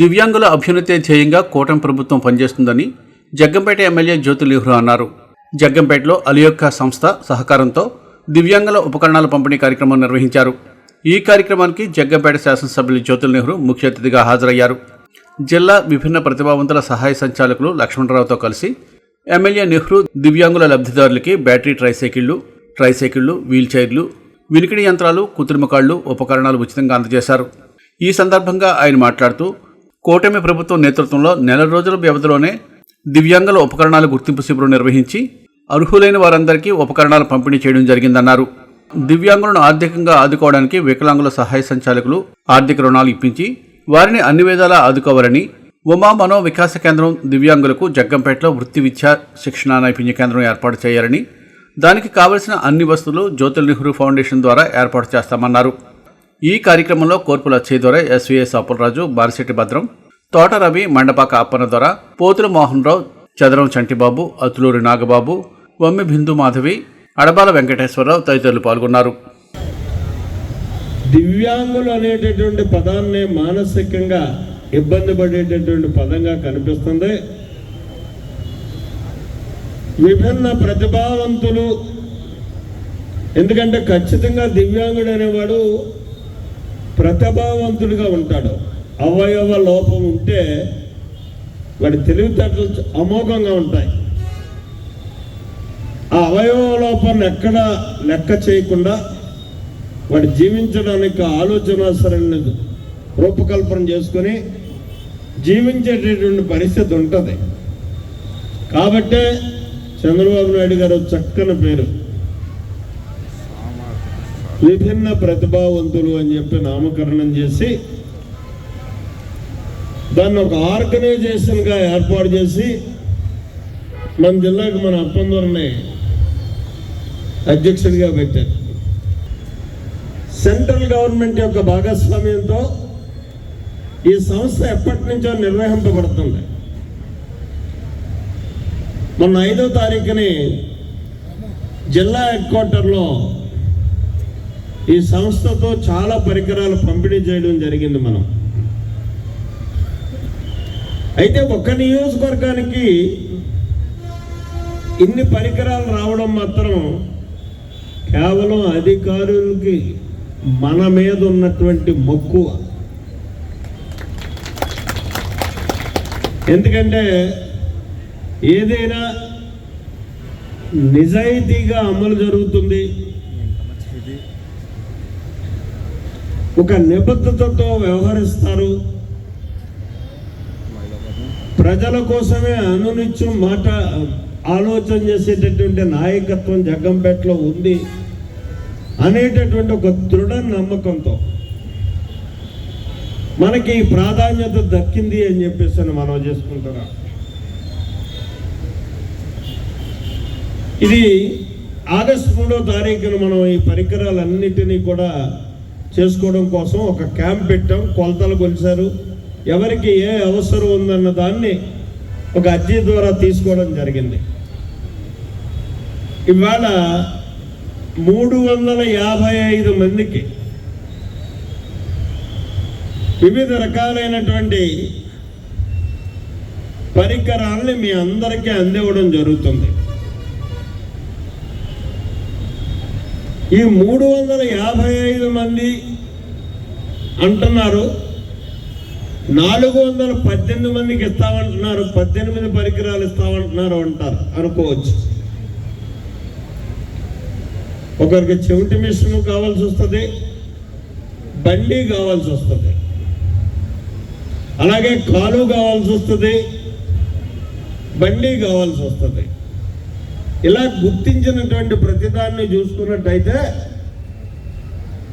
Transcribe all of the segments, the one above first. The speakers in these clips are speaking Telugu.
దివ్యాంగుల అభ్యున్నతే ధ్యేయంగా కూటమి ప్రభుత్వం పనిచేస్తుందని జగ్గంపేట ఎమ్మెల్యే జ్యోతి నెహ్రూ అన్నారు. జగ్గంపేటలో అలియొక్క సంస్థ సహకారంతో దివ్యాంగుల ఉపకరణాల పంపిణీ కార్యక్రమం నిర్వహించారు. ఈ కార్యక్రమానికి జగ్గంపేట శాసనసభ్యులు జ్యోతుల నెహ్రూ ముఖ్య అతిథిగా హాజరయ్యారు. జిల్లా విభిన్న ప్రతిభావంతుల సహాయ సంచాలకులు లక్ష్మణరావుతో కలిసి ఎమ్మెల్యే నెహ్రూ దివ్యాంగుల లబ్ధిదారులకి బ్యాటరీ ట్రైసైకిళ్ళు ట్రైసైకిళ్ళు వీల్చైర్లు వినికిడి యంత్రాలు కుతురుమకాళ్ళు ఉపకరణాలు ఉచితంగా అందజేశారు. ఈ సందర్భంగా ఆయన మాట్లాడుతూ కూటమి ప్రభుత్వం నేతృత్వంలో నెల రోజుల వ్యవధిలోనే దివ్యాంగుల ఉపకరణాల గుర్తింపు శిబిరం నిర్వహించి అర్హులైన వారందరికీ ఉపకరణాలు పంపిణీ చేయడం జరిగిందన్నారు. దివ్యాంగులను ఆర్థికంగా ఆదుకోవడానికి వికలాంగుల సహాయ సంచాలకులు ఆర్థిక రుణాలు ఇప్పించి వారిని అన్ని విధాలా ఆదుకోవాలని ఉమా మనో వికాస కేంద్రం దివ్యాంగులకు జగ్గంపేటలో వృత్తి విద్యా శిక్షణ నైపుణ్య కేంద్రం ఏర్పాటు చేయాలని దానికి కావలసిన అన్ని వస్తువులు జ్యోతుల్ నెహ్రూ ఫౌండేషన్ ద్వారా ఏర్పాటు చేస్తామన్నారు. ఈ కార్యక్రమంలో కోర్పుల చేదొర ఎస్వీఎస్ అప్పులరాజు బారిశెట్టి భద్రం తోట రవి మండపాక అప్పన దొర పోతుల మోహన్ రావు చదరం చంటిబాబు అతులూరి నాగబాబు వమ్మి బిందు మాధవి అడబాల వెంకటేశ్వరరావు తదితరులు పాల్గొన్నారు. దివ్యాంగులు అనేటటువంటి పదాన్ని మానసికంగా ఇబ్బంది పడేటటువంటి పదంగా కనిపిస్తుంది. విభిన్న ప్రతిభావంతులు ఎందుకంటే ఖచ్చితంగా దివ్యాంగుడు అనేవాడు ప్రతిభావంతుడిగా ఉంటాడు. అవయవ లోపం ఉంటే వాడి తెలివితేటలు అమోఘంగా ఉంటాయి. ఆ అవయవ లోపాన్ని ఎక్కడ లెక్క చేయకుండా వాడు జీవించడానికి ఆలోచన సరైన రూపకల్పన చేసుకొని జీవించేటటువంటి పరిస్థితి ఉంటుంది. కాబట్టే చంద్రబాబు నాయుడు గారు చక్కని పేరు. విభిన్న ప్రతిభావంతులు అని చెప్పి నామకరణం చేసి దాన్ని ఒక ఆర్గనైజేషన్గా ఏర్పాటు చేసి మన జిల్లాకి మన అప్పందూరని అధ్యక్షుడిగా పెట్టారు. సెంట్రల్ గవర్నమెంట్ యొక్క భాగస్వామ్యంతో ఈ సంస్థ ఎప్పటి నుంచో నిర్వహింపబడుతుంది. మొన్న ఐదో తారీఖుని జిల్లా హెడ్ క్వార్టర్లో ఈ సంస్థతో చాలా పరికరాలు పంపిణీ చేయడం జరిగింది మనం. అయితే ఒక్క నియోజకవర్గానికి ఇన్ని పరికరాలు రావడం మాత్రం కేవలం అధికారులకి మన మీద ఉన్నటువంటి మక్కువ ఎందుకంటే ఏదైనా నిజాయితీగా అమలు జరుగుతుంది. ఒక నిబద్ధతతో వ్యవహరిస్తారు. ప్రజల కోసమే అనునిత్యం మాట ఆలోచన చేసేటటువంటి నాయకత్వం జగ్గంపేటలో ఉంది అనేటటువంటి ఒక దృఢ నమ్మకంతో. మనకి ఈ ప్రాధాన్యత దక్కింది అని చెప్పేసి అని మనం చేసుకుంటున్నాం. ఇది ఆగస్టు మూడో తారీఖున మనం ఈ పరికరాలన్నిటినీ కూడా చేసుకోవడం కోసం ఒక క్యాంప్ పెట్టాం కొలతలు కొలిచారు. ఎవరికి ఏ అవసరం ఉందన్న దాన్ని ఒక అర్జీ ద్వారా తీసుకోవడం జరిగింది. ఇవాళ మూడు వందల యాభై ఐదు మందికి వివిధ రకాలైనటువంటి పరికరాలని మీ అందరికీ అందివ్వడం జరుగుతుంది. ఈ మూడు వందల యాభై ఐదు మంది అంటున్నారు. నాలుగు వందల పద్దెనిమిది మందికి ఇస్తామంటున్నారు. పద్దెనిమిది పరికరాలు ఇస్తామంటున్నారు అంటారు. అనుకోవచ్చు. ఒకరికి చెవిటి మిషన్ కావాల్సి వస్తుంది బండి కావాల్సి వస్తుంది అలాగే కాలు కావాల్సి వస్తుంది బండి కావాల్సి వస్తుంది. ఇలా గుర్తించినటువంటి ప్రతిదాన్ని చూసుకున్నట్టయితే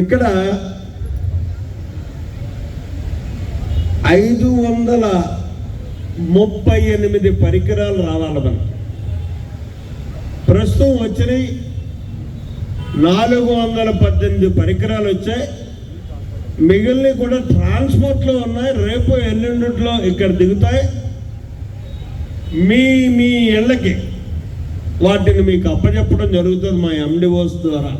ఇక్కడ ఐదు వందల ముప్పై ఎనిమిది పరికరాలు రావాలి మనకి. ప్రస్తుతం వచ్చినాయి నాలుగు వందల పద్దెనిమిది పరికరాలు వచ్చాయి. మిగిలినవి కూడా ట్రాన్స్పోర్ట్లో ఉన్నాయి రేపు ఎల్లుండిలో ఇక్కడ దిగుతాయి. మీ మీ ఇళ్ళకి వాటిని మీకు అప్పచెప్పడం జరుగుతుంది మా ఎండిఓస్ ద్వారా.